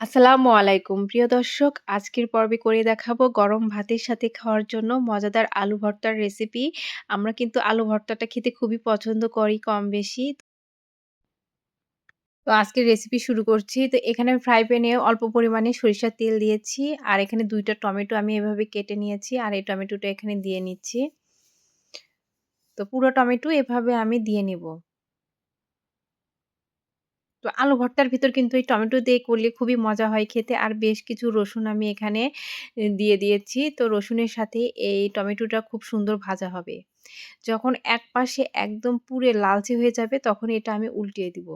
আসসালামু আলাইকুম। প্রিয় দর্শক, আজকের পর্বে করে দেখাবো গরম ভাতের সাথে খাওয়ার জন্য মজাদার আলু ভর্তার রেসিপি আমরা কিন্তু আলু ভর্তাটা খেতে খুবই পছন্দ করি কম বেশি তো আজকের রেসিপি শুরু করছি। তো এখানে ফ্রাই প্যানে অল্প পরিমাণে সরিষার তেল দিয়েছি আর এখানে দুইটা টমেটো আমি এভাবে কেটে নিয়েছি আর এই টমেটোটা এখানে দিয়ে নিচ্ছি। তো পুরো টমেটো এভাবে আমি দিয়ে নিব। তো আলু ভর্তার ভিতর কিন্তু এই টমেটো দিয়ে করলে খুবই মজা হয় খেতে। আর বেশ কিছু রসুন আমি এখানে দিয়ে দিয়েছি। তো রসুনের সাথে এই টমেটোটা খুব সুন্দর ভাজা হবে। যখন এক পাশে একদম পুরে লালচে হয়ে যাবে, তখন এটা আমি উল্টিয়ে দিব।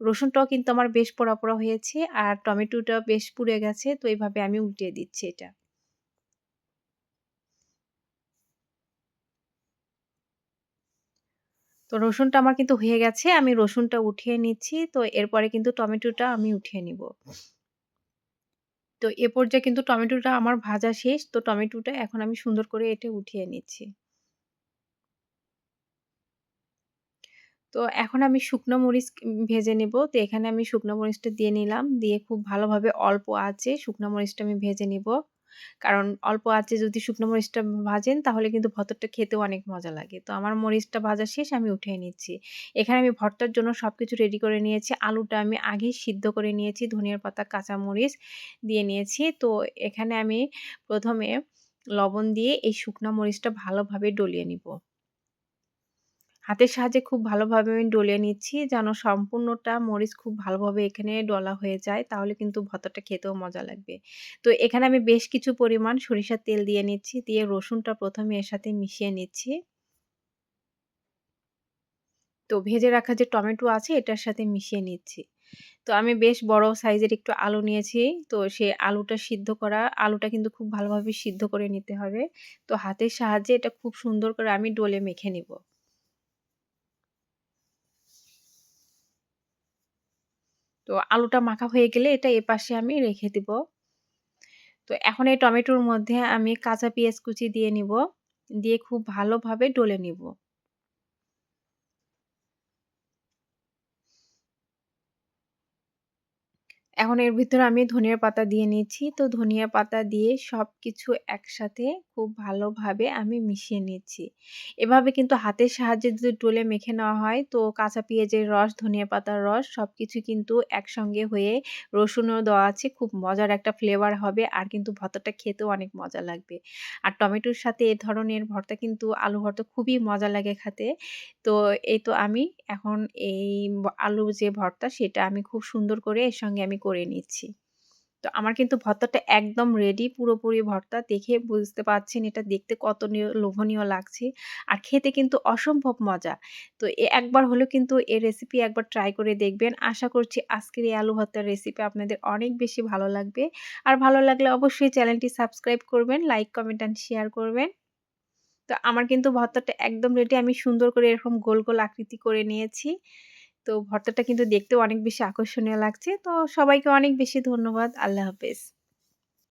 রসুনটাও কিন্তু আমার বেশ পোড়া পোড়া হয়েছে, আর টমেটোটা বেশ পুড়ে গেছে, তো এইভাবে আমি উল্টিয়ে দিচ্ছি এটা। তো রসুনটা আমার কিন্তু হয়ে গেছে, আমি রসুনটা উঠিয়ে নিচ্ছি, তো এরপরে কিন্তু টমেটোটা আমি উঠিয়ে নিব। তো এ পর্যায়ে কিন্তু টমেটোটা আমার ভাজা শেষ, তো টমেটোটা এখন আমি সুন্দর করে এটা উঠিয়ে নিচ্ছি। তো এখন আমি শুকনো মরিচ ভেজে নেব, তো এখানে আমি শুকনো মরিচটা দিয়ে নিলাম, দিয়ে খুব ভালোভাবে অল্প আছে শুকনো মরিচটা আমি ভেজে নিব। কারণ অল্প আছে যদি শুকনো মরিচটা ভাজেন, তাহলে কিন্তু ভর্তাটা খেতেও অনেক মজা লাগে। তো আমার মরিচটা ভাজা শেষ, আমি উঠিয়ে নিচ্ছি। এখানে আমি ভর্তার জন্য সব কিছু রেডি করে নিয়েছি। আলুটা আমি আগেই সিদ্ধ করে নিয়েছি, ধনিয়ার পাতা, কাঁচা মরিচ দিয়ে নিয়েছি। তো এখানে আমি প্রথমে লবণ দিয়ে এই শুকনো মরিচটা ভালোভাবে ডলিয়ে নিব। হাতের সাহায্যে খুব ভালোভাবে আমি ডলে নিচ্ছি, যেন সম্পূর্ণটা মরিচ খুব ভালোভাবে এখানে ডলা হয়ে যায়, তাহলে কিন্তু ভর্তাটা খেতেও মজা লাগবে। তো এখানে আমি বেশ কিছু পরিমাণ সরিষার তেল দিয়ে নিচ্ছি, দিয়ে রসুনটা প্রথমে এর সাথে মিশিয়ে নিচ্ছি। তো ভেজে রাখা যে টমেটো আছে, এটার সাথে মিশিয়ে নিচ্ছি। তো আমি বেশ বড় সাইজের একটু আলু নিয়েছি, তো সে আলুটা সিদ্ধ করা, আলুটা কিন্তু খুব ভালোভাবে সিদ্ধ করে নিতে হবে। তো হাতের সাহায্যে এটা খুব সুন্দর করে আমি ডলে মেখে নিব। তো আলুটা মাখা হয়ে গেলে এটা এ পাশে আমি রেখে দিব। তো এখন এই টমেটোর মধ্যে আমি কাঁচা পেঁয়াজ কুচি দিয়ে নিব। দিয়ে খুব ভালোভাবে ডলে নিব। এখন এর ভিতরে আমি ধনিয়া পাতা দিয়ে নিচ্ছি তো ধনিয়া পাতা দিয়ে সব কিছু একসাথে খুব ভালোভাবে আমি মিশিয়ে নিচ্ছি এভাবে কিন্তু হাতের সাহায্যে যদি টোলে মেখে নেওয়া হয়, তো কাঁচা পেঁয়াজের রস, ধনিয়া পাতার রস সব কিছু কিন্তু একসঙ্গে হয়ে রসুনও দেওয়া আছে। খুব মজার একটা ফ্লেভার হবে আর কিন্তু ভর্তাটা খেতেও অনেক মজা লাগবে। আর টমেটোর সাথে এ ধরনের ভর্তা কিন্তু আলু ভর্তা খুবই মজা লাগে খেতে। তো এই তো আমি এখন এই আলু যে ভর্তা, সেটা আমি খুব সুন্দর করে এর সঙ্গে আমি করে নিচ্ছি। তো আমার কিন্তু ভর্তাটা একদম রেডি পুরোপুরি ভর্তা দেখে বুঝতে পারছেন এটা দেখতে কত লোভনীয় লাগছে আর খেতে কিন্তু অসম্ভব মজা। তো এ একবার হলেও কিন্তু এই রেসিপি একবার ট্রাই করে দেখবেন। আশা করছি আজকের এই আলু ভর্তার রেসিপি আপনাদের অনেক বেশি ভালো লাগবে। আর ভালো লাগলে অবশ্যই চ্যানেলটি সাবস্ক্রাইব করবেন লাইক কমেন্ট অ্যান্ড শেয়ার করবেন। তো আমার কিন্তু ভর্তাটা একদম রেডি আমি সুন্দর করে এরকম গোল গোল আকৃতি করে নিয়েছি। তো ভর্তাটা কিন্তু দেখতেও অনেক বেশি আকর্ষণীয় লাগছে। তো সবাইকে অনেক বেশি ধন্যবাদ। আল্লাহ হাফেজ।